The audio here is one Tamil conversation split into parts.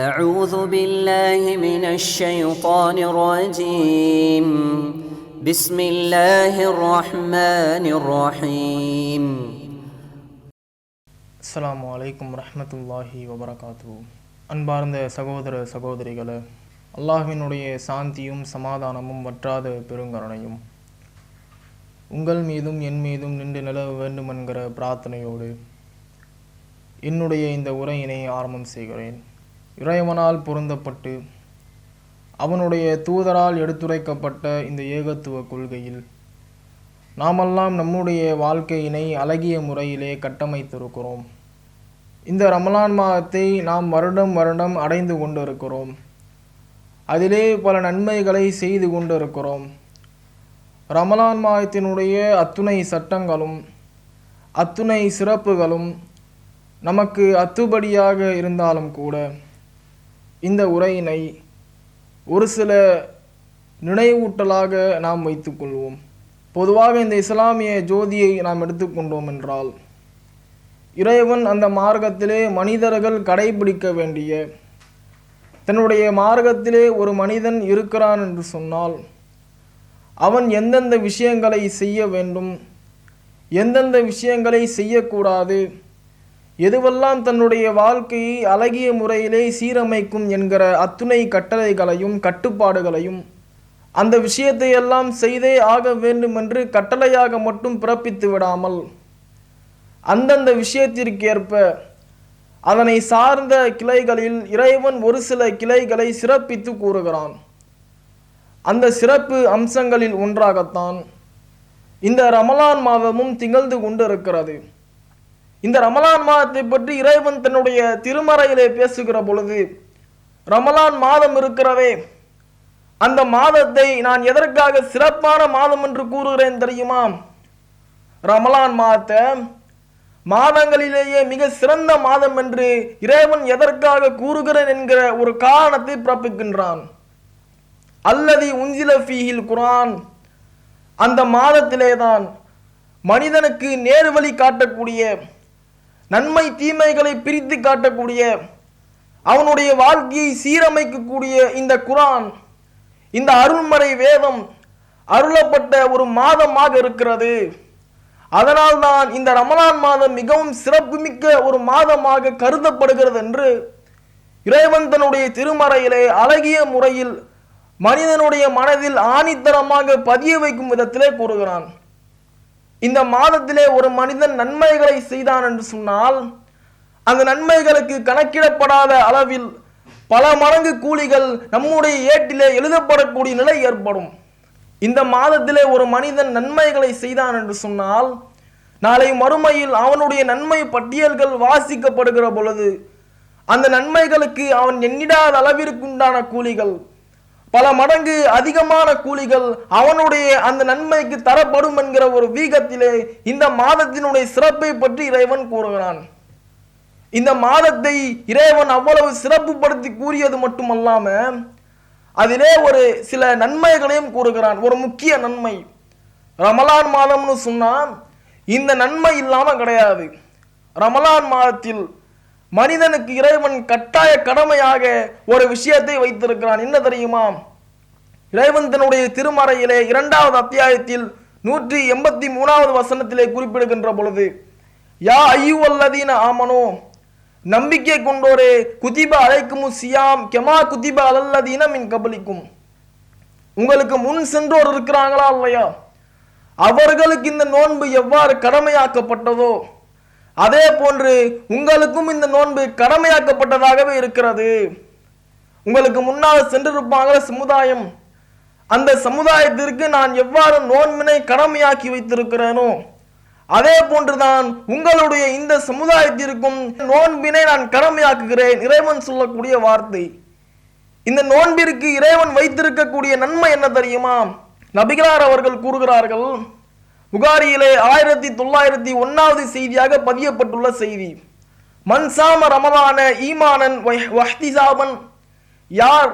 أعوذ بالله من الشيطان الرجيم بسم الله الرحمن الرحيم அஸ்ஸலாமு அலைக்கும் ரஹ்மத்துல்லாஹி வபரகாத்து அன்பார்ந்த சகோதர சகோதரிகளே அல்லாஹ்வினுடைய சாந்தியும் சமாதானமும் வற்றாத பெருங்கருணையும் உங்கள் மீதும் என் மீதும் நின்று நிலவ வேண்டும் என்கிற பிரார்த்தனையோடு என்னுடைய இந்த உரையினை ஆரம்பம் செய்கிறேன் இறைவனால் பொருந்தப்பட்டு அவனுடைய தூதரால் எடுத்துரைக்கப்பட்ட இந்த ஏகத்துவ கொள்கையில் நாமெல்லாம் நம்முடைய வாழ்க்கையினை அழகிய முறையிலே கட்டமைத்திருக்கிறோம். இந்த ரமலான் மாதத்தை நாம் வருடம் வருடம் அடைந்து கொண்டிருக்கிறோம். அதிலே பல நன்மைகளை செய்து கொண்டிருக்கிறோம். ரமலான் மாதத்தினுடைய அத்துணை சட்டங்களும் அத்துணை சிறப்புகளும் நமக்கு அத்துபடியாக இருந்தாலும் கூட இந்த உரையினை ஒரு சில நினைவூட்டலாக நாம் வைத்துக்கொள்வோம் பொதுவாக இந்த இஸ்லாமிய ஜோதியை நாம் எடுத்துக்கொண்டோம் என்றால் இறைவன் அந்த மார்க்கத்திலே மனிதர்கள் கடைபிடிக்க வேண்டிய தன்னுடைய மார்க்கத்திலே ஒரு மனிதன் இருக்கிறான் என்று சொன்னால் அவன் எந்தெந்த விஷயங்களை செய்ய வேண்டும் எந்தெந்த விஷயங்களை செய்யக்கூடாது எதுவெல்லாம் தன்னுடைய வாழ்க்கையை அழகிய முறையிலே சீரமைக்கும் என்கிற அத்துணை கட்டளைகளையும் கட்டுப்பாடுகளையும் அந்த விஷயத்தை எல்லாம் செய்தே ஆக வேண்டும் என்று கட்டளையாக மட்டும் பிறப்பித்து விடாமல் அந்தந்த விஷயத்திற்கேற்ப அதனை சார்ந்த கிளைகளில் இறைவன் ஒரு சில கிளைகளை சிறப்பித்து கூறுகிறான். அந்த சிறப்பு அம்சங்களில் ஒன்றாகத்தான் இந்த ரமலான் மாதமும் திகழ்ந்து கொண்டிருக்கிறது. இந்த ரமலான் மாதத்தை பற்றி இறைவன் தன்னுடைய திருமறையிலே பேசுகிற பொழுது ரமலான் மாதம் இருக்கிறவே அந்த மாதத்தை நான் எதற்காக சிறப்பான மாதம் என்று கூறுகிறேன் தெரியுமா? ரமலான் மாதத்தை மாதங்களிலேயே மிக சிறந்த மாதம் என்று இறைவன் எதற்காக கூறுகிறேன் என்கிற ஒரு காரணத்தை பிறப்பிக்கின்றான். அல்லது உஞ்சில ஃபீஹில் குரான் அந்த மாதத்திலே தான் மனிதனுக்கு நேர்வழி காட்டக்கூடிய நன்மை தீமைகளை பிரித்து காட்டக்கூடிய அவனுடைய வாழ்க்கையை சீரமைக்கக்கூடிய இந்த குரான் இந்த அருள்மறை வேதம் அருளப்பட்ட ஒரு மாதமாக இருக்கிறது. அதனால்தான் இந்த ரமலான் மாதம் மிகவும் சிறப்புமிக்க ஒரு மாதமாக கருதப்படுகிறது என்று இறைவன் தன்னுடைய திருமறையிலே அழகிய முறையில் மனிதனுடைய மனதில் ஆணித்தரமாக பதிய வைக்கும் விதத்திலே கூறுகிறான். இந்த மாதத்திலே ஒரு மனிதன் நன்மைகளை செய்தான் என்று சொன்னால் அந்த நன்மைகளுக்கு கணக்கிடப்படாத அளவில் பல மடங்கு கூலிகள் நம்முடைய ஏட்டிலே எழுதப்படக்கூடிய நிலை ஏற்படும். இந்த மாதத்திலே ஒரு மனிதன் நன்மைகளை செய்தான் என்று சொன்னால் நாளை மறுமையில் அவனுடைய நன்மை பட்டியல்கள் வாசிக்கப்படுகிற பொழுது அந்த நன்மைகளுக்கு அவன் எண்ணிடாத அளவிற்கு உண்டான கூலிகள் பல மடங்கு அதிகமான கூலிகள் அவனுடைய அந்த நன்மைக்கு தரப்படும் என்கிற ஒரு வீகத்திலே இந்த மாதத்தினுடைய சிறப்பை பற்றி இறைவன் கூறுகிறான். இந்த மாதத்தை இறைவன் அவ்வளவு சிறப்புப்படுத்தி கூறியது மட்டுமல்லாம அதிலே ஒரு சில நன்மைகளையும் கூறுகிறான். ஒரு முக்கிய நன்மை. ரமலான் மாதம்னு சொன்னா இந்த நன்மை இல்லாமல் கிடையாது. ரமலான் மாதத்தில் மனிதனுக்கு இறைவன் கட்டாய கடமையாக ஒரு விஷயத்தை வைத்திருக்கிறான். என்ன தெரியுமா? இறைவன் தன்னுடைய திருமறையிலே இரண்டாவது அத்தியாயத்தில் நூற்றி எண்பத்தி மூணாவது வசனத்திலே குறிப்பிடுகின்ற பொழுது யா ஐயுவல்லதீன ஆமனோ நம்பிக்கை கொண்டோரே குதிப அழைக்கும் சியாம் கெமா குதிப அலல்லதீன மின் கபலிக்கும். உங்களுக்கு முன் சென்றோர் இருக்கிறாங்களா இல்லையா? அவர்களுக்கு இந்த நோன்பு எவ்வாறு கடமையாக்கப்பட்டதோ அதே போன்று உங்களுக்கும் இந்த நோன்பு கடமையாக்கப்பட்டதாகவே இருக்கிறது. உங்களுக்கு முன்னால் சென்றிருப்பாங்கள சமுதாயம். அந்த சமுதாயத்திற்கு நான் எவ்வாறு நோன்பினை கடமையாக்கி வைத்திருக்கிறேனோ அதே போன்றுதான் உங்களுடைய இந்த சமுதாயத்திற்கும் நோன்பினை நான் கடமையாக்குகிறேன் இறைவன் சொல்லக்கூடிய வார்த்தை. இந்த நோன்பிற்கு இறைவன் வைத்திருக்கக்கூடிய நன்மை என்ன தெரியுமா? நபிகளார் அவர்கள் கூறுகிறார்கள் புகாரியிலே ஆயிரத்தி தொள்ளாயிரத்தி ஒன்னாவது செய்தியாக பதியப்பட்டுள்ள செய்தி. மன்சாம ரமலான ஈமானன் வஹ்திசாபன். யார்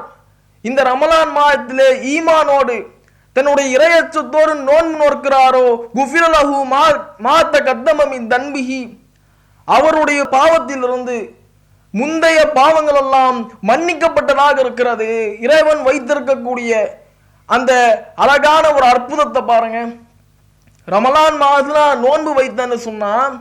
இந்த ரமலான் மாதத்திலே ஈமானோடு தன்னுடைய இரையச்சத்தோடு நோன்பு நோக்கிறாரோ குஃபிரலஹு மா மாத்த கத்தமமின் தன்பிகி அவருடைய பாவத்திலிருந்து முந்தைய பாவங்கள் எல்லாம் மன்னிக்கப்பட்டதாக இருக்கிறது. இறைவன் வைத்திருக்கக்கூடிய அந்த அழகான ஒரு அற்புதத்தை பாருங்க. ரமலான் மாதத்தில் நோன்பு வைத்தேன்னு சொன்னால்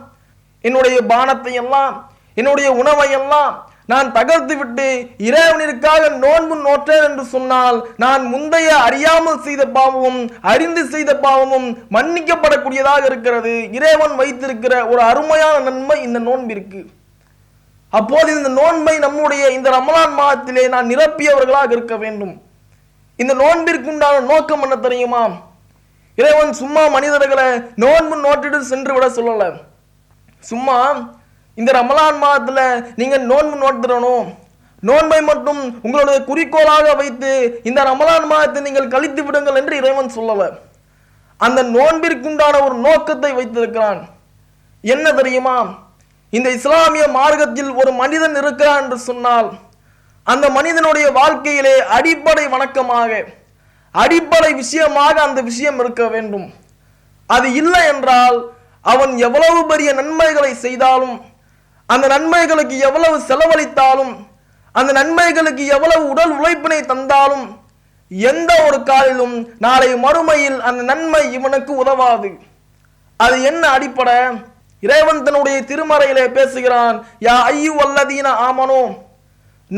என்னுடைய பானத்தை எல்லாம் என்னுடைய உணவை எல்லாம் நான் தகர்த்து விட்டு இறைவனிற்காக நோன்பு நோற்றேன் என்று சொன்னால் நான் முந்தைய அறியாமல் செய்த பாவமும் அறிந்து செய்த பாவமும் மன்னிக்கப்படக்கூடியதாக இருக்கிறது. இறைவன் வைத்திருக்கிற ஒரு அருமையான நன்மை இந்த நோன்பிற்கு. அப்போது இந்த நோன்பை நம்முடைய இந்த ரமலான் மாதத்திலே நான் நிரப்பியவர்களாக இருக்க வேண்டும். இந்த நோன்பிற்குண்டான நோக்கம் என்ன தெரியுமா? இறைவன் சும்மா மனிதர்களை நோன்பு நோட்டிட்டு சென்று விட சொல்லல. சும்மா இந்த ரமலான் மாதத்துல நீங்க நோன்பு நோட்டுறணும் நோன்பை மட்டும் உங்களுடைய குறிக்கோளாக வைத்து இந்த ரமலான் மாதத்தை நீங்கள் கழித்து விடுங்கள் என்று இறைவன் சொல்லல. அந்த நோன்பிற்குண்டான ஒரு நோக்கத்தை வைத்திருக்கிறான். என்ன தெரியுமா? இந்த இஸ்லாமிய மார்க்கத்தில் ஒரு மனிதன் இருக்கிறான் என்று சொன்னால் அந்த மனிதனுடைய வாழ்க்கையிலே அடிப்படை வணக்கமாக அடிப்படை விஷயமாக அந்த விஷயம் இருக்க வேண்டும். அது இல்லை என்றால் அவன் எவ்வளவு பெரிய நன்மைகளை செய்தாலும் அந்த நன்மைகளுக்கு எவ்வளவு செலவழித்தாலும் அந்த நன்மைகளுக்கு எவ்வளவு உடல் உழைப்பினை தந்தாலும் எந்த ஒரு காலிலும் நாளை மறுமையில் அந்த நன்மை இவனுக்கு உதவாது. அது என்ன அடிப்படை? இறைவன் தன்னுடைய திருமறையிலே பேசுகிறான் யா ஐயு வல்லதீன ஆமனோ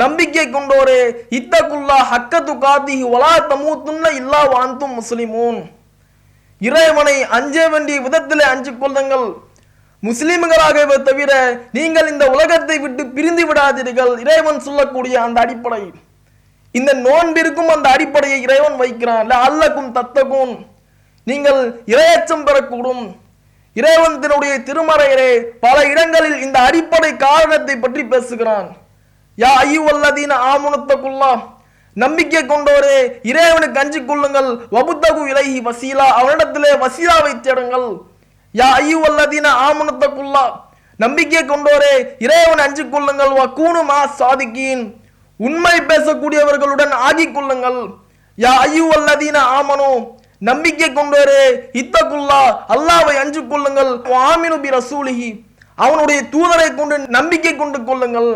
நம்பிக்கை கொண்டோரே இத்தகுல்லா ஹக்கத்து காத்தி வலா தமூத்துன்ன இல்லா வாழ்ந்தும் முஸ்லிமூன். இறைவனை அஞ்ச வேண்டிய விதத்திலே அஞ்சு கொள்ளுங்கள். முஸ்லிம்களாகவே தவிர நீங்கள் இந்த உலகத்தை விட்டு பிரிந்து விடாதீர்கள் இறைவன் சொல்லக்கூடிய அந்த அடிப்படை. இந்த நோன்பிற்கும் அந்த அடிப்படையை இறைவன் வைக்கிறான். அல்லக்கும் தத்தகும் நீங்கள் இரையச்சம் பெறக்கூடும். இறைவன் தன்னுடைய திருமறையிலே பல இடங்களில் இந்த அடிப்படை காரணத்தை பற்றி பேசுகிறான். யா ஐயுவல்லதீன ஆமுனத்தக்குல்லா நம்பிக்கை கொண்டோரே இறைவனுக்கு அஞ்சு கொள்ளுங்கள். வபுத்தகு இலகி வசீலா அவனிடத்திலே வசீலாவை தேடுங்கள். யா ஐயுவல்லதீன ஆமுனத்தக்குல்லா நம்பிக்கை கொண்டோரே இறைவன் அஞ்சு கொள்ளுங்கள். வக்கூனு மா சாதிக்கீன் உண்மை பேசக்கூடியவர்களுடன் ஆகிக் கொள்ளுங்கள். யா ஐயுவல்லதீன ஆமனோ. நம்பிக்கை கொண்டோரே இத்தகுல்லா அல்லாவை அஞ்சு கொள்ளுங்கள். ஆமினு பி ரசூலிஹி. அவனுடைய தூதரை கொண்டு நம்பிக்கை கொண்டு கொள்ளுங்கள்.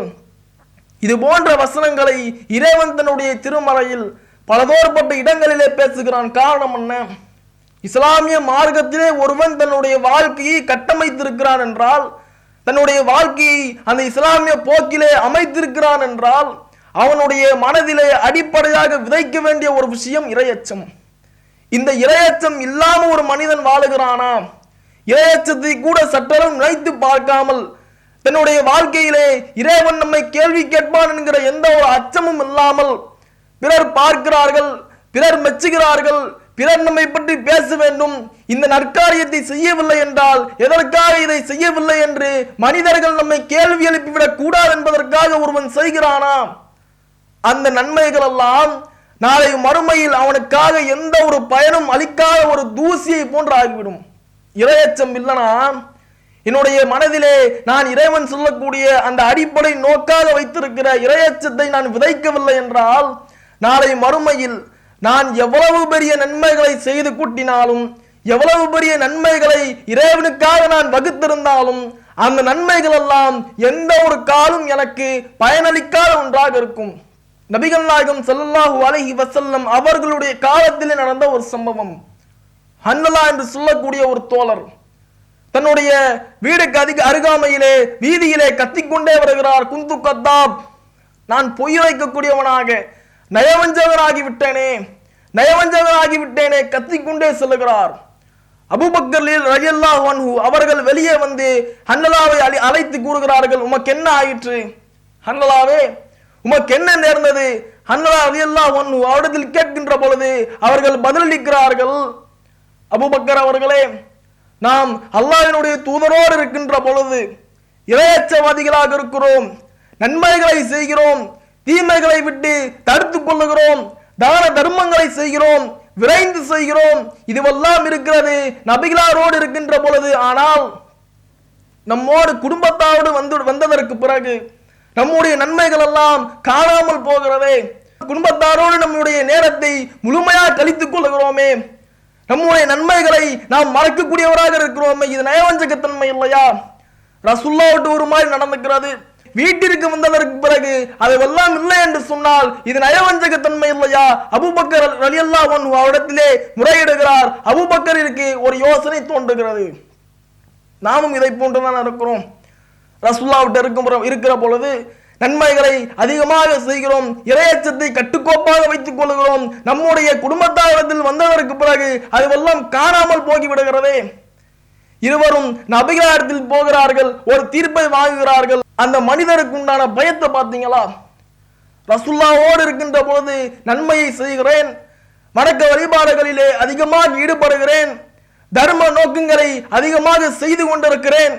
இது போன்ற வசனங்களை இறைவன் தன்னுடைய திருமறையில் பலதோற்பட்ட இடங்களிலே பேசுகிறான். காரணம் என்ன? இஸ்லாமிய மார்க்கத்திலே ஒருவன் தன்னுடைய வாழ்க்கையை கட்டமைத்திருக்கிறான் என்றால் தன்னுடைய வாழ்க்கையை அந்த இஸ்லாமிய போக்கிலே அமைத்திருக்கிறான் என்றால் அவனுடைய மனதிலே அடிப்படையாக விதைக்க வேண்டிய ஒரு விஷயம் இரையச்சம். இந்த இரையச்சம் இல்லாமல் ஒரு மனிதன் வாழுகிறானா? இரையச்சத்தை கூட சற்றளவு நினைத்து பார்க்காமல் தன்னுடைய வாழ்க்கையிலே இறைவன் நம்மை கேள்வி கேட்பான் என்கிற எந்த ஒரு அச்சமும் இல்லாமல் பிறர் பார்க்கிறார்கள் பிறர் மெச்சுகிறார்கள் பிறர் நம்மை பற்றி பேச வேண்டும். இந்த நற்காரியத்தை செய்யவில்லை என்றால் எதற்காக இதை செய்யவில்லை என்று மனிதர்கள் நம்மை கேள்வி எழுப்பிவிடக் கூடாது என்பதற்காக ஒருவன் செய்கிறானா? அந்த நன்மைகள் எல்லாம் நாளை மறுமையில் அவனுக்காக எந்த ஒரு பயனும் அளிக்காத ஒரு தூசியை போன்று ஆகிவிடும். இரையச்சம் இல்லனா என்னுடைய மனதிலே நான் இறைவன் சொல்லக்கூடிய அந்த அடிப்படை நோக்காக வைத்திருக்கிற இரையச்சத்தை நான் விதைக்கவில்லை என்றால் நாளை மறுமையில் நான் எவ்வளவு பெரிய நன்மைகளை செய்து கூட்டினாலும் எவ்வளவு பெரிய நன்மைகளை இறைவனுக்காக நான் வகுத்திருந்தாலும் அந்த நன்மைகள் எல்லாம் எந்த ஒரு காலும் எனக்கு பயனளிக்காத ஒன்றாக இருக்கும். நபிகள் நாயகம் ஸல்லல்லாஹு அலஹி வசல்லம் அவர்களுடைய காலத்திலே நடந்த ஒரு சம்பவம். ஹன்னலா என்று சொல்லக்கூடிய ஒரு தோழர் தன்னுடைய வீடுக்கு அதிக அருகாமையிலே வீதியிலே கத்திக்கொண்டே வருகிறார் குந்து கத்தாப். நான் பொய் வைக்கக்கூடியவனாக நயவஞ்சகனாகி விட்டேனே நயவஞ்சகனாகி விட்டேனே கத்திக்கொண்டே செல்லுகிறார். அபூபக்கர் ரலியல்லாஹு வன்ஹு அவர்கள் வெளியே வந்து ஹன்னலாவை அழி- அழைத்து கூறுகிறார்கள் உமக்கு என்ன ஆயிற்று? ஹன்னலாவே உமக்கு என்ன நேர்ந்தது? ஹன்னலா ரலியல்லாஹு அன்ஹு அவரிடத்தில் கேட்கின்ற பொழுது அவர்கள் பதிலளிக்கிறார்கள். அபுபக்கர் அவர்களே நாம் அல்லாஹ்வினுடைய தூதரோடு இருக்கின்ற பொழுது இரையச்சவாதிகளாக இருக்கிறோம் நன்மைகளை செய்கிறோம் தீமைகளை விட்டு தடுத்துக் கொள்ளுகிறோம் தான தர்மங்களை செய்கிறோம் விரைந்து செய்கிறோம் இதுவெல்லாம் இருக்கிறது நபிகளாரோடு இருக்கின்ற பொழுது. ஆனால் நம்மோடு குடும்பத்தாரோடு வந்து வந்ததற்கு பிறகு நம்முடைய நன்மைகள் எல்லாம் காணாமல் போகிறதே. குடும்பத்தாரோடு நம்முடைய நேரத்தை முழுமையாக கழித்துக் கொள்கிறோமே நம்முடைய நன்மைகளை நாம் மறக்கக்கூடியவராக இருக்கிறோமே. இது நயவஞ்சகத்தன்மை இல்லையா? ரசுல்லா விட்டு ஒரு மாதிரி நடந்துக்கிறது. வீட்டிற்கு வந்ததற்கு பிறகு அதெல்லாம் இல்லை என்று சொன்னால் இது நயவஞ்சக தன்மை இல்லையா? அபுபக்கர் ரலியல்லா அவரிடத்திலே முறையிடுகிறார். அபுபக்கரிற்கு ஒரு யோசனை தோன்றுகிறது. நாமும் இதை போன்றுதான் இருக்கிறோம். ரசுல்லாவிட்ட இருக்கும் இருக்கிற பொழுது நன்மைகளை அதிகமாக செய்கிறோம். இரையச்சத்தை கட்டுக்கோப்பாக வைத்துக் கொள்கிறோம். நம்முடைய குடும்பத்தாரத்தில் வந்ததற்கு பிறகு அதுவெல்லாம் காணாமல் போகிவிடுகிறதே. இருவரும் நபிகாரத்தில் போகிறார்கள் ஒரு தீர்ப்பை வாங்குகிறார்கள். அந்த மனிதருக்கு உண்டான பயத்தை பார்த்தீங்களா? ரசுல்லாவோடு இருக்கின்ற பொழுது நன்மையை செய்கிறேன். வணக்க வழிபாடுகளிலே அதிகமாக ஈடுபடுகிறேன். தர்ம நோக்கங்களை அதிகமாக செய்து கொண்டிருக்கிறேன்.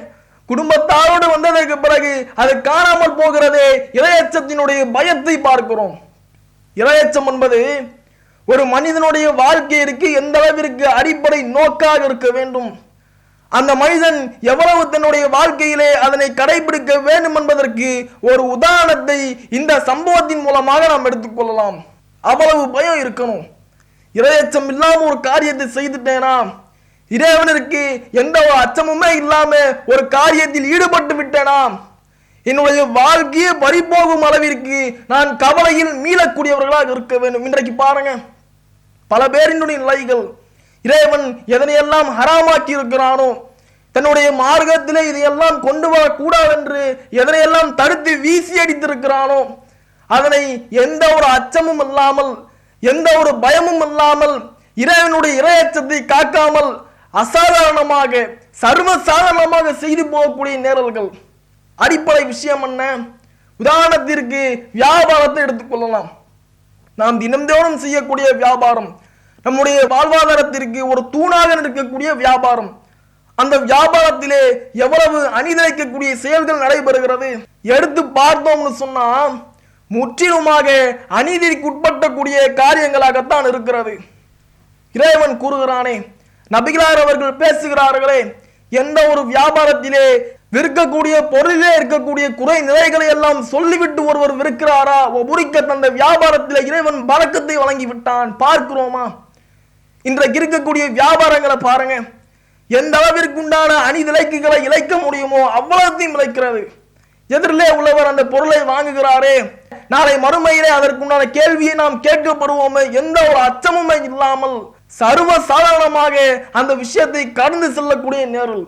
குடும்பத்தாரோடு வந்ததற்கு பிறகு அது காணாமல் போகிறதே இரையச்சத்தினுடைய பயத்தை பார்க்கிறோம். இரையச்சம் என்பது ஒரு மனிதனுடைய வாழ்க்கையிற்கு எந்த அளவிற்கு அடிப்படை நோக்காக இருக்க வேண்டும். அந்த மனிதன் எவ்வளவு தன்னுடைய வாழ்க்கையிலே அதனை கடைபிடிக்க வேண்டும் என்பதற்கு ஒரு உதாரணத்தை இந்த சம்பவத்தின் மூலமாக நாம் எடுத்துக்கொள்ளலாம் அவ்வளவு பயம் இருக்கணும். இரையச்சம் இல்லாமல் ஒரு காரியத்தை செய்துட்டேனா? இறைவனிற்கு எந்த ஒரு அச்சமுமே இல்லாம ஒரு காரியத்தில் ஈடுபட்டு விட்டேனா என்னுடைய வாழ்க்கையே பறிபோகும் அளவிற்கு நான் கவலையில் மீளக்கூடியவர்களாக இருக்க வேண்டும். இன்றைக்கு பாருங்க பல பேரினுடைய நிலைகள் இறைவன் எதனையெல்லாம் ஹராமாக்கி இருக்கிறானோ தன்னுடைய மார்க்கத்திலே இதையெல்லாம் கொண்டு வரக்கூடாது என்று எதனையெல்லாம் தடுத்து வீசி அடித்திருக்கிறானோ அதனை எந்த ஒரு அச்சமும் இல்லாமல் எந்த ஒரு பயமும் இல்லாமல் இறைவனுடைய இரையச்சத்தை காக்காமல் அசாதாரணமாக சர்வ சாதாரணமாக செய்து போகக்கூடிய நேரல்கள். அடிப்படை விஷயம் என்ன? உதாரணத்திற்கு வியாபாரத்தை எடுத்துக்கொள்ளலாம் நாம் தினந்தோறும் செய்யக்கூடிய வியாபாரம் நம்முடைய வாழ்வாதாரத்திற்கு ஒரு தூணாக இருக்கக்கூடிய வியாபாரம். அந்த வியாபாரத்திலே எவ்வளவு அணிதிரைக்கக்கூடிய செயல்கள் நடைபெறுகிறது? எடுத்து பார்த்தோம்னு சொன்னா முற்றிலுமாக அநீதிக்குட்பட்டக்கூடிய காரியங்களாகத்தான் இருக்கிறது. இறைவன் கூறுகிறானே நபிகளார் அவர்கள் பேசுகிறார்களே எந்த ஒரு வியாபாரத்திலே விற்கக்கூடிய பொருளிலே இருக்கக்கூடிய குறை நிலைகளை எல்லாம் சொல்லிவிட்டு ஒருவர் விற்கிறாரா? ஒபுரிக்க தந்த வியாபாரத்திலே இறைவன் பறக்கத்தை வழங்கி விட்டான் பார்க்கிறோமா? இன்றைக்கு இருக்கக்கூடிய வியாபாரங்களை பாருங்க. எந்த அளவிற்கு உண்டான அணி விலைக்குகளை இழைக்க முடியுமோ அவ்வளவுத்தையும் இழைக்கிறது. எதிரிலே உள்ளவர் அந்த பொருளை வாங்குகிறாரே. நாளை மறுமையிலே அதற்குண்டான கேள்வியை நாம் கேட்கப்படுவோமே. எந்த ஒரு அச்சமுமே இல்லாமல் சர்வ சாதாரணமாக அந்த விஷயத்தை கடந்து செல்லக்கூடிய நேரல்.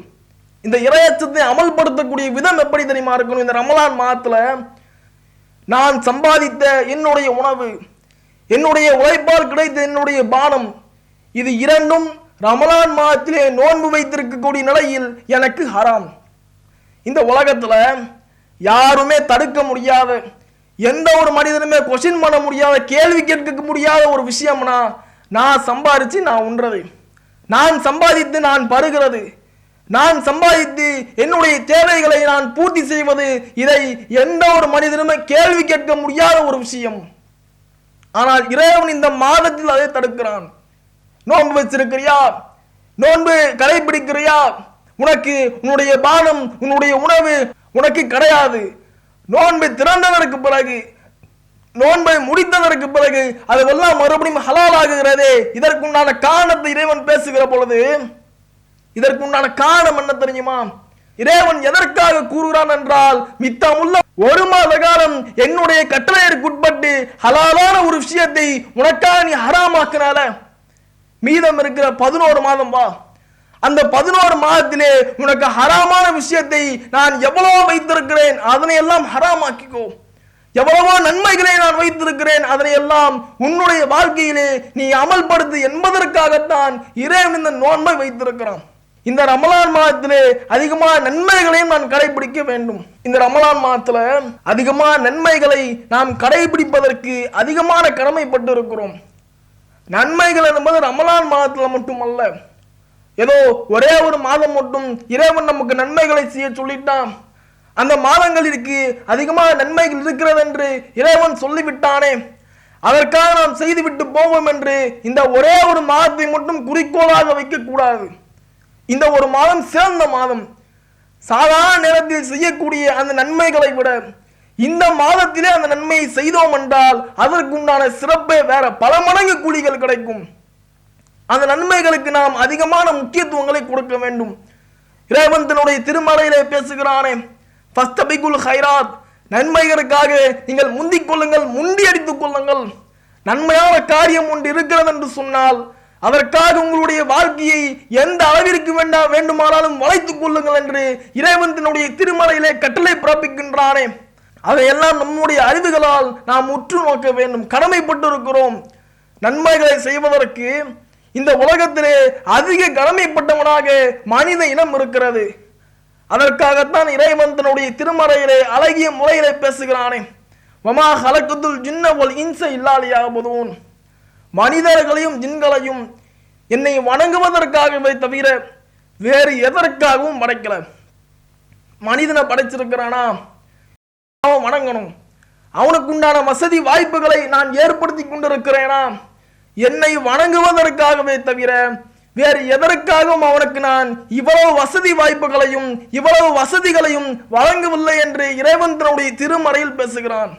இந்த இரையச்சத்தை அமல்படுத்தக்கூடிய விதம் எப்படி தெரியுமா இருக்கணும்? இந்த ரமலான் மாதத்தில் நான் சம்பாதித்த என்னுடைய உணவு என்னுடைய உழைப்பால் கிடைத்த என்னுடைய பானம் இது இரண்டும் ரமலான் மாதத்திலே நோன்பு வைத்திருக்கக்கூடிய நிலையில் எனக்கு ஹராம். இந்த உலகத்துல யாருமே தடுக்க முடியாத எந்த ஒரு மனிதனுமே கொஷின் பண்ண முடியாத கேள்வி கேட்க முடியாத ஒரு விஷயம்னா நான் சம்பாதிச்சு நான் உண்றது. நான் சம்பாதித்து நான் பருகிறது. நான் சம்பாதித்து என்னுடைய தேவைகளை நான் பூர்த்தி செய்வது. இதை எந்த ஒரு மனிதனுமே கேள்வி கேட்க முடியாத ஒரு விஷயம். ஆனால் இறைவன் இந்த மாதத்தில் அதை தடுக்கிறான். நோன்பு வச்சிருக்கிறியா? நோன்பு கடைபிடிக்கிறியா? உனக்கு உன்னுடைய பானம் உன்னுடைய உணவு உனக்கு கிடையாது. நோன்பு திறந்ததற்கு பிறகு நோன்பை முடித்ததற்கு பிறகு அதுவெல்லாம் மறுபடியும் ஹலாலாகுகிறதே. இதற்குண்டான காரணத்தை இறைவன் பேசுகிற பொழுது இதற்குண்டான காரணம் என்ன தெரியுமா? இறைவன் எதற்காக கூறுகிறான் என்றால் மித்தமுள்ள ஒரு மாத காலம் என்னுடைய கட்டளையிற்கு உட்பட்டு ஹலாலான ஒரு விஷயத்தை உனக்காக நீ ஹராமாக்கினால மீதம் இருக்கிற பதினோரு மாதம் வா. அந்த பதினோரு மாதத்திலே உனக்கு ஹராமான விஷயத்தை நான் எவ்வளவோ வைத்திருக்கிறேன். அதனை எல்லாம் ஹராமாக்கிக்கோ. எவ்வளவோ நன்மைகளை நான் வைத்திருக்கிறேன். அதனை எல்லாம் உன்னுடைய வாழ்க்கையிலே நீ அமல்படுத்து என்பதற்காகத்தான் இறைவன் இந்த நோன்பை வைத்திருக்கிறான். இந்த ரமலான் மாதத்திலே அதிகமான நன்மைகளையும் நான் கடைபிடிக்க வேண்டும். இந்த ரமலான் மாதத்துல அதிகமான நன்மைகளை நாம் கடைபிடிப்பதற்கு அதிகமான கடமைப்பட்டு இருக்கிறோம் நன்மைகள் என்பது ரமலான் மாதத்துல மட்டுமல்ல. ஏதோ ஒரே ஒரு மாதம் மட்டும் இறைவன் நமக்கு நன்மைகளை செய்ய சொல்லிட்டான். அந்த மாதங்களிற்கு அதிகமான நன்மைகள் இருக்கிறது என்று இறைவன் சொல்லிவிட்டானே. அதற்காக நாம் செய்துவிட்டு போவோம் என்று இந்த ஒரே ஒரு மாதத்தை மட்டும் குறிக்கோளாக வைக்கக்கூடாது. இந்த ஒரு மாதம் சிறந்த மாதம். சாதாரண நேரத்தில் செய்யக்கூடிய அந்த நன்மைகளை விட இந்த மாதத்திலே அந்த நன்மையை செய்தோம் என்றால் அதற்குண்டான சிறப்பே வேற பல மடங்கு கூலிகள் கிடைக்கும். அந்த நன்மைகளுக்கு நாம் அதிகமான முக்கியத்துவங்களை கொடுக்க வேண்டும். இறைவன் தன்னுடைய திருமலையிலே பேசுகிறானே ஃபஸ்தபிகுல் ஹைராத் நன்மைகளுக்காக நீங்கள் முந்திக் கொள்ளுங்கள் முண்டி அடித்துக் கொள்ளுங்கள். நன்மையான காரியம் ஒன்று இருக்கிறது என்று சொன்னால் அதற்காக உங்களுடைய வாழ்க்கையை எந்த அளவிற்கு வேண்டாம் வேண்டுமானாலும் வளைத்துக் கொள்ளுங்கள் என்று இறைவன் தன்னுடைய திருமலையிலே கட்டளை பிறப்பிக்கின்றானே. அதையெல்லாம் நம்முடைய அறிவுகளால் நாம் உற்று நோக்க வேண்டும் கடமைப்பட்டிருக்கிறோம். நன்மைகளை செய்வதற்கு இந்த உலகத்திலே அதிக கடமைப்பட்டவனாக மனித இனம் இருக்கிறது. அதற்காகத்தான் இறைவன் தன்னுடைய திருமறையிலே அழகிய முறையிலே பேசுகிறானே. மமா ஹலக்குத்துல் ஜின்னவல் இன்ச இல்லாலியாகுதுன் மனிதர்களையும் ஜின்களையும் என்னை வணங்குவதற்காகவே தவிர வேறு எதற்காகவும் படைக்கல. மனிதனை படைச்சிருக்கிறானா? அவன் வணங்கணும். அவனுக்கு உண்டான வசதி வாய்ப்புகளை நான் ஏற்படுத்தி கொண்டிருக்கிறேனா? என்னை வணங்குவதற்காகவே தவிர வேறு எதற்காகவும் அவனுக்கு நான் இவ்வளவு வசதி வாய்ப்புகளையும் இவ்வளவு வசதிகளையும் வழங்கவில்லை என்று இறைவன் தன்னுடைய திருமறையில் பேசுகிறான்.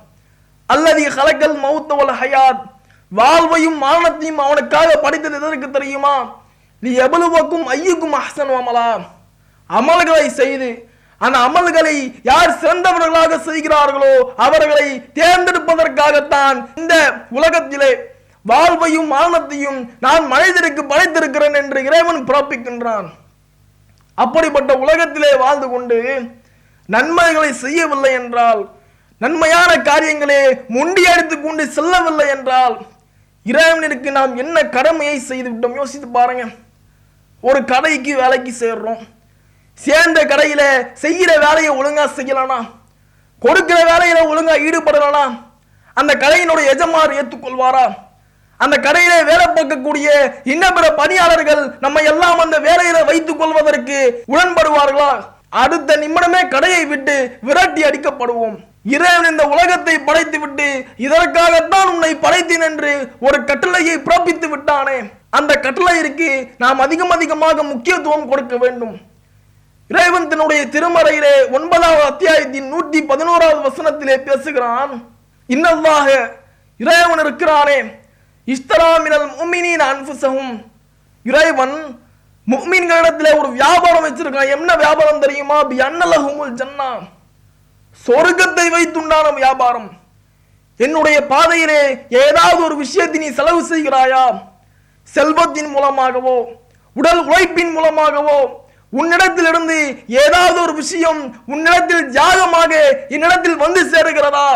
அல்லது ஹலக்கல் மௌத்தவல் ஹயாத். வாழ்வையும் மரணத்தையும் அவனுக்காக படித்தது எதற்கு தெரியுமா? நீ எவ்வளவுக்கும் ஐயுக்கும் அஹசன் அமலா. அமல்களை செய்து அந்த அமல்களை யார் சிறந்தவர்களாக செய்கிறார்களோ அவர்களை தேர்ந்தெடுப்பதற்காகத்தான் இந்த உலகத்திலே வாழ்வையும் மரணத்தையும் நான் மனிதருக்கு படைத்திருக்கிறேன் என்று இறைவன் பிறப்பிக்கின்றான். அப்படிப்பட்ட உலகத்திலே வாழ்ந்து கொண்டு நன்மைகளை செய்யவில்லை என்றால் நன்மையான காரியங்களே முண்டியடித்துக் கொண்டு செல்லவில்லை என்றால் இறைவனிற்கு நாம் என்ன கடமையை செய்து விட்டோம் யோசித்து பாருங்க. ஒரு கடைக்கு வேலைக்கு சேர்றோம். சேர்ந்த கடையில செய்கிற வேலையை ஒழுங்கா செய்யலானா? கொடுக்கிற வேலையில ஒழுங்கா ஈடுபடலானா? அந்த கடையினுடைய எஜமார் ஏற்றுக்கொள்வாரா? அந்த கடையிலே வேலை பார்க்கக்கூடிய இன்ன பிற பணியாளர்கள் நம்ம எல்லாம் அந்த வேலையில வைத்துக் கொள்வதற்கு உடன்படுவார்களா? அடுத்த நிமிடமே கடையை விட்டு விரட்டி அடிக்கப்படுவோம். இறைவன் இந்த உலகத்தை படைத்து விட்டு இதற்காகத்தான் உன்னை படைத்தேன் என்று ஒரு கட்டளையை பிறப்பித்து விட்டானே. அந்த கட்டளையிற்கு நாம் அதிகம் அதிகமாக முக்கியத்துவம் கொடுக்க வேண்டும். இறைவன் தன்னுடைய திருமறையிலே ஒன்பதாவது அத்தியாயத்தின் நூற்றி பதினோராவது வசனத்திலே பேசுகிறான் இன்னதாக இறைவன் இருக்கிறானே இஸ்தராமினல் முமினின் அன்புசகும் இறைவன் முக்மீன்களிடத்தில் ஒரு வியாபாரம் வச்சிருக்கான் என்ன வியாபாரம் தெரியுமா? பி அன்னலகுமுல் ஜன்னா. சொர்க்கத்தை வைத்துண்டான வியாபாரம். என்னுடைய பாதையிலே ஏதாவது ஒரு விஷயத்தை நீ செலவு செய்கிறாயா? செல்வத்தின் மூலமாகவோ உடல் உழைப்பின் மூலமாகவோ உன்னிடத்திலிருந்து ஏதாவது ஒரு விஷயம் உன்னிடத்தில் தியாகமாக என்னிடத்தில் வந்து சேருகிறதா?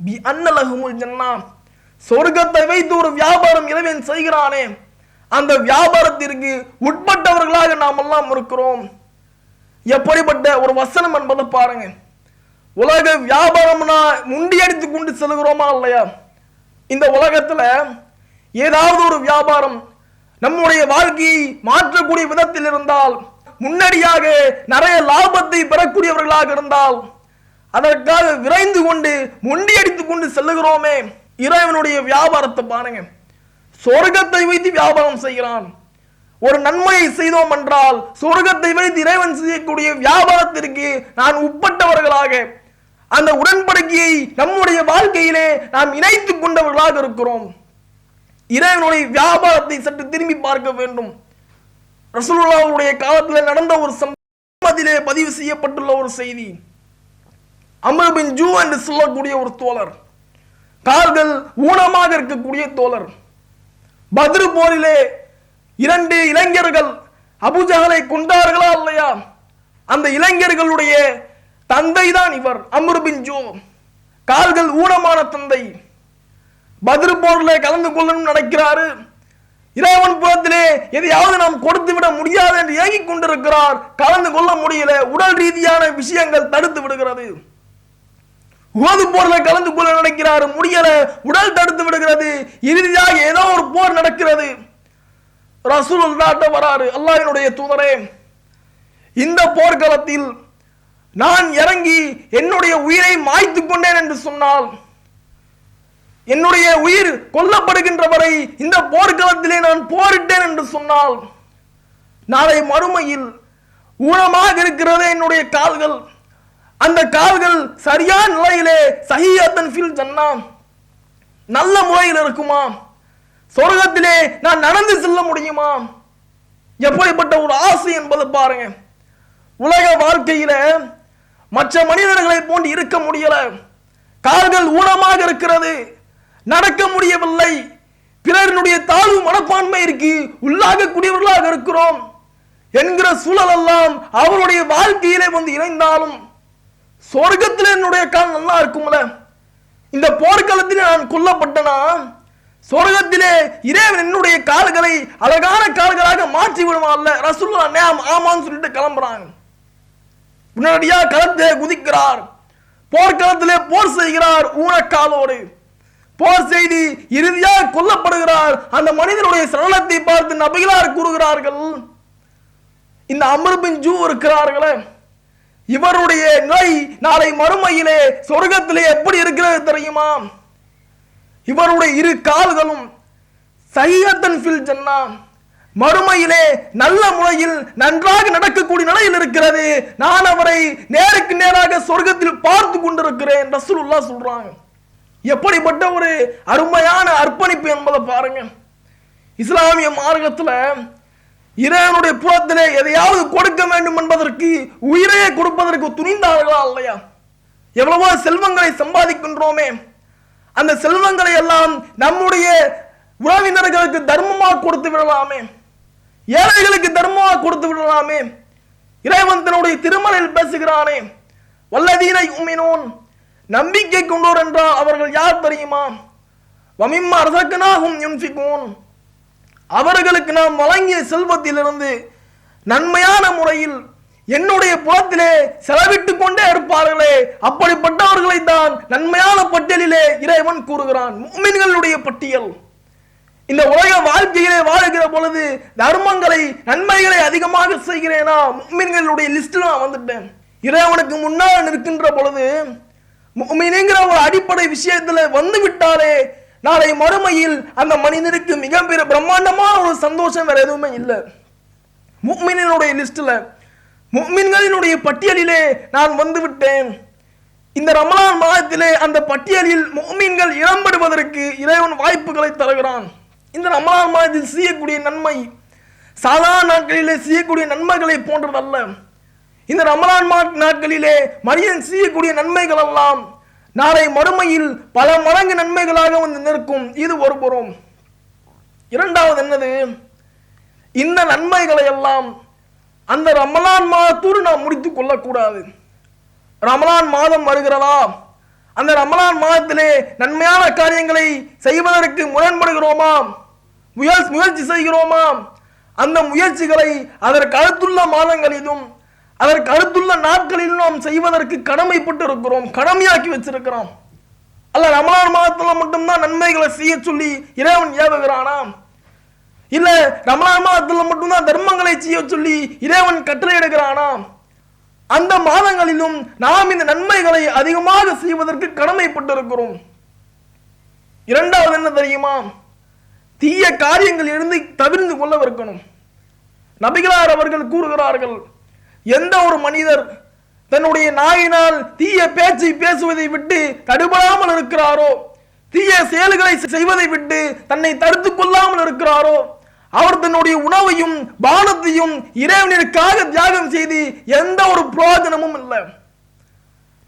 பி அன்னலகுமுல் ஜன்னா. சொர்க்கத்தை வைத்து ஒரு வியாபாரம் இறைவன் செய்கிறானே. அந்த வியாபாரத்திற்கு உட்பட்டவர்களாக நாம் எல்லாம் இருக்கிறோம். எப்படிப்பட்ட ஒரு வசனம் என்பதை பாருங்க. உலக வியாபாரம்னா முண்டியடித்து கொண்டு செல்கிறோமா இல்லையா? இந்த உலகத்துல ஏதாவது ஒரு வியாபாரம் நம்முடைய வாழ்க்கையை மாற்றக்கூடிய விதத்தில் இருந்தால் முன்னடியாக நிறைய லாபத்தை பெறக்கூடியவர்களாக இருந்தால் அதற்காக விரைந்து கொண்டு முண்டியடித்து கொண்டு செல்லுகிறோமே. இறைவனுடைய வியாபாரத்தை பாருங்க. சொர்க்கத்தை வைத்து வியாபாரம் செய்கிறான். ஒரு நன்மையை செய்தோம் என்றால் சொர்க்கத்தை வைத்து இறைவன் செய்யக்கூடிய வியாபாரத்திற்கு நான் உட்பட்டவர்களாக அந்த உடன்படிக்கையை நம்முடைய வாழ்க்கையிலே நாம் இணைத்துக் கொண்டவர்களாக இருக்கிறோம். இறைவனுடைய வியாபாரத்தை சற்று திரும்பி பார்க்க வேண்டும். ரசூலுல்லாவுடைய காலத்தில் நடந்த ஒரு சம்பவத்திலே பதிவு செய்யப்பட்டுள்ள ஒரு செய்தி. அமர் பின் ஜூ என்று சொல்லக்கூடிய ஒரு தோழர் கால்கள் ஊனமாக இருக்கக்கூடிய தோழர். பத்ரு போரிலே இரண்டு இளைஞர்கள் அபுஜகலை கொண்டார்களா இல்லையா? அந்த இளைஞர்களுடைய தந்தை தான் இவர் அம்ரு ஜோ. கால்கள் ஊனமான தந்தை. பத்ரு போர்ல கலந்து கொள்ளணும் நினைக்கிறாரு. இறைவன் புறத்திலே எதையாவது நாம் கொடுத்து விட முடியாது என்று ஏங்கிக் கொண்டிருக்கிறார். கலந்து கொள்ள முடியல. உடல் ரீதியான விஷயங்கள் தடுத்து விடுகிறது. உகது போர்ல கலந்து கொள்ள நடக்கிறார். முடியல உடல் தடுத்து விடுகிறது. இறுதியாக ஏதோ ஒரு போர் நடக்கிறது. ரசூல் நாட்ட வராரு. அல்லாஹ்வினுடைய தூதரே இந்த போர்க்களத்தில் நான் இறங்கி என்னுடைய உயிரை மாய்த்து கொண்டேன் என்று சொன்னால் என்னுடைய உயிர் கொல்லப்படுகின்ற வரை இந்த போர்க்களத்திலே நான் போரிட்டேன் என்று சொன்னால் நாளை மறுமையில் ஊனமாக இருக்கிறதே என்னுடைய கால்கள். அந்த கால்கள் சரியான நிலையிலே சஹியாத்தன் ஃபில் ஜன்னா நல்ல முறையில் இருக்குமா? சொர்க்கத்திலே நான் நடந்து செல்ல முடியுமா? எப்படிப்பட்ட ஒரு ஆசை என்பதை பாருங்க உலக வாழ்க்கையில மற்ற மனிதர்களை போன்று இருக்க முடியல. கால்கள் ஊனமாக இருக்கிறது. நடக்க முடியவில்லை. பிறரினுடைய தாழ்வு மனப்பான்மை இருக்கு. உள்ளாகக்கூடியவர்களாக இருக்கிறோம். என்கிற சூழல் எல்லாம் அவருடைய வாழ்க்கையிலே வந்து இணைந்தாலும் சொர்க்கத்தில் என்னுடைய கால் நல்லா இருக்கும்ல? இந்த போர்க்களத்திலே நான் கொல்லப்பட்டனா? சொர்க்கத்திலே இறைவன் என்னுடைய கால்களை அழகான கால்களாக மாற்றி விடுவான்ல? ரசூல்லா நேம் ஆமான்னு சொல்லிட்டு கிளம்புறாங்க உடனடியா களத்திலே குதிக்கிறார். போர்க்களத்திலே போர் செய்கிறார் ஊனக்காலோடு. போர் செய்து இறுதியாக கொல்லப்படுகிறார். அந்த மனிதனுடைய சரணத்தை பார்த்து நபிகளார் கூறுகிறார்கள் இந்த அமர்பின் ஜூ இருக்கிறார்களே இவருடைய நிலை நாளை மறுமையிலே சொர்க்கத்திலே எப்படி இருக்கிறது தெரியுமா? இவருடைய இரு கால்களும் சையத்தன் ஃபில் ஜன்னா. மறுமையிலே நல்ல முறையில் நன்றாக நடக்கக்கூடிய நிலையில் இருக்கிறது. நான் அவரை நேருக்கு நேராக சொர்க்கத்தில் பார்த்து கொண்டிருக்கிறேன் ரசூலுல்லா சொல்றாங்க. எப்படிப்பட்ட ஒரு அருமையான அர்ப்பணிப்பு என்பதை பாருங்க. இஸ்லாமிய மார்க்கத்துல இறைவனுடைய புறத்திலே எதையாவது கொடுக்க வேண்டும் என்பதற்கு உயிரையே கொடுப்பதற்கு துணிந்தார்களா இல்லையா? எவ்வளவோ செல்வங்களை சம்பாதிக்கின்றோமே. அந்த செல்வங்களை எல்லாம் நம்முடைய உறவினர்களுக்கு தர்மமாக கொடுத்து விடலாமே. ஏழைகளுக்கு தர்மமாக கொடுத்து விடலாமே. இறைவன் தன்னுடைய திருமலையில் பேசுகிறானே வல்லதீனை உமினோன் நம்பிக்கை கொண்டோர் என்றால் அவர்கள் யார் தெரியுமா? வமிம்மா அரசக்கனாகும் யுன்சிகோன் அவர்களுக்கு நாம் வழங்கிய செல்வத்திலிருந்து நன்மையான முறையில் என்னுடைய புலத்திலே செலவிட்டுக் கொண்டே இருப்பார்களே அப்படிப்பட்டவர்களை தான் நன்மையான பட்டியலிலே இறைவன் கூறுகிறான். முஃமின்களுடைய பட்டியல். இந்த உலக வாழ்க்கையிலே வாழுகிற பொழுது தர்மங்களை நன்மைகளை அதிகமாக செய்கிறேனா? முஃமின்களுடைய லிஸ்ட் நான் வந்துட்டேன். இறைவனுக்கு முன்னால் நிற்கின்ற பொழுது முஃமினுங்கிற ஒரு அடிப்படை விஷயத்துல வந்து விட்டாலே நாளை மறுமையில் அந்த மனிதனுக்கு மிகப்பெரிய பிரம்மாண்டமான ஒரு சந்தோஷம் வேற எதுவுமே இல்லை. முக்மினுடைய லிஸ்டில் முக்மின்களினுடைய பட்டியலிலே நான் வந்துவிட்டேன். இந்த ரமலான் மாதத்திலே அந்த பட்டியலில் முக்மீன்கள் இடம்பெறுவதற்கு இறைவன் வாய்ப்புகளை தருகிறான். இந்த ரமலான் மாதத்தில் செய்யக்கூடிய நன்மை சாதாரண நாட்களிலே செய்யக்கூடிய நன்மைகளை போன்றதல்ல. இந்த ரமலான் மா- நாட்களிலே மனிதன் செய்யக்கூடிய நன்மைகள் எல்லாம் நாளை மறுமையில் பல மடங்கு நன்மைகளாக வந்து நிற்கும். இது ஒரு புறம். இரண்டாவது என்னது? இந்த நன்மைகளை எல்லாம் அந்த ரமலான் மாதத்தோடு நாம் முடித்துக் கொள்ளக்கூடாது. ரமலான் மாதம் வருகிறதா? அந்த ரமலான் மாதத்திலே நன்மையான காரியங்களை செய்வதற்கு முரண்படுகிறோமா? முயற்சி முயற்சி செய்கிறோமா? அந்த முயற்சிகளை அதற்கு அடுத்துள்ள மாதங்களிலும் அதற்கு அடுத்துள்ள நாட்களிலும் நாம் செய்வதற்கு கடமைப்பட்டு இருக்கிறோம் கடமையாக்கி வச்சிருக்கிறோம். அல்ல ரமலான் மாதத்துல மட்டும்தான் நன்மைகளை செய்ய சொல்லி இறைவன் ஏவுகிறானாம். இல்ல ரமலான் மாதத்துல மட்டும்தான் தர்மங்களை செய்ய சொல்லி இறைவன் கட்டளையிடுகிறானாம். அந்த மாதங்களிலும் நாம் இந்த நன்மைகளை அதிகமாக செய்வதற்கு கடமைப்பட்டிருக்கிறோம். இரண்டாவது என்ன தெரியுமா? தீய காரியங்கள் இருந்து தவிர்ந்து கொள்ளவிருக்கணும். நபிகளார் அவர்கள் கூறுகிறார்கள் எந்த ஒரு மனிதர் தன்னுடைய நாயினால் தீய பேச்சை பேசுவதை விட்டு தடுபடாமல் இருக்கிறாரோ தீய செயல்களை செய்வதை விட்டு தன்னை தடுத்துக் கொள்ளாமல் இருக்கிறாரோ அவர் தன்னுடைய உணவையும் பானத்தையும் இறைவனிற்காக தியாகம் செய்து எந்த ஒரு பிரயோஜனமும் இல்லை.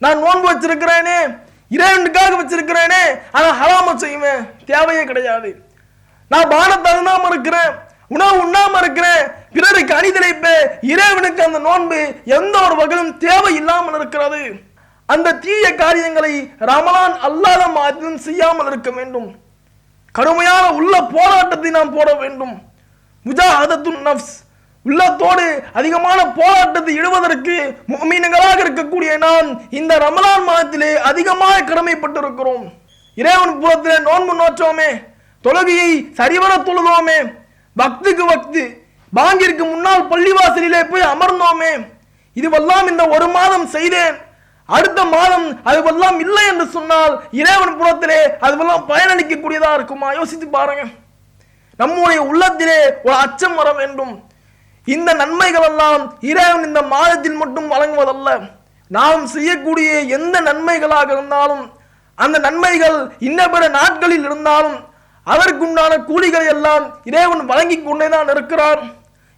நான் நோன்பு வச்சிருக்கிறேனே இறைவனுக்காக வச்சிருக்கிறேனே ஆனால் ஹலாம செய்வேன் தேவையே கிடையாது. நான் பானத்தை இருக்கிறேன் உணவு உண்ணாம இருக்கிறேன் பிறருக்கு அணிதிரைப்ப இறைவனுக்கு அந்த நோன்பு எந்த ஒரு வகையிலும் தேவை இல்லாமல் இருக்கிறது. அந்த தீய காரியங்களை ரமலான் அல்லாத மாதத்திலும் செய்யாமல் இருக்க வேண்டும். கடுமையான உள்ள போராட்டத்தை நாம் போட வேண்டும். முஜாஹதத்துன் நஃப்ஸ் உள்ளத்தோடு அதிகமான போராட்டத்தை இடுவதற்கு மீனங்களாக இருக்கக்கூடிய நாம் இந்த ரமலான் மாதத்திலே அதிகமாக கடமைப்பட்டிருக்கிறோம். இறைவன் புறத்திலே நோன்பு நோற்றோமே தொழுகையை சரிவர தொழுதோமே பக்துக்கு பக்து. பாங்கிற்கு முன்னால் பள்ளிவாசலிலே போய் அமர்ந்தோமே. இதுவெல்லாம் இந்த ஒரு மாதம் செய்தேன். அடுத்த மாதம் அதுவெல்லாம் இல்லை என்று சொன்னால் இறைவன் புறத்திலே அதுவெல்லாம் பயனளிக்கக்கூடியதா இருக்குமா? யோசித்து பாருங்க. நம்முடைய உள்ளத்திலே ஒரு அச்சம் வர வேண்டும். இந்த நன்மைகள் எல்லாம் இறைவன் இந்த மாதத்தில் மட்டும் வழங்குவதல்ல. நாம் செய்யக்கூடிய எந்த நன்மைகளாக இருந்தாலும் அந்த நன்மைகள் இன்ன பிற நாட்களில் இருந்தாலும் அதற்குண்டான கூலிகளை எல்லாம் இறைவன் வழங்கி கொண்டேதான் இருக்கிறார்.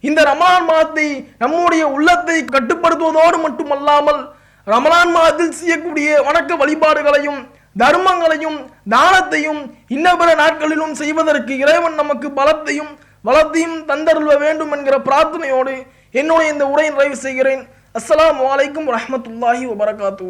இந்த ரமலான் மாதத்தை நம்முடைய உள்ளத்தை கட்டுப்படுத்துவதோடு மட்டுமல்லாமல் ரமலான் மாதத்தில் செய்யக்கூடிய வணக்க வழிபாடுகளையும் தர்மங்களையும் தானத்தையும் இன்ன பிற நாட்களிலும் செய்வதற்கு இறைவன் நமக்கு பலத்தையும் வளத்தையும் தந்தருள வேண்டும் என்கிற பிரார்த்தனையோடு என்னுடைய இந்த உரை நிறைவு செய்கிறேன். அஸ்லாம் அலைக்கும் ரஹமத்துல்லாஹி வபரகாத்து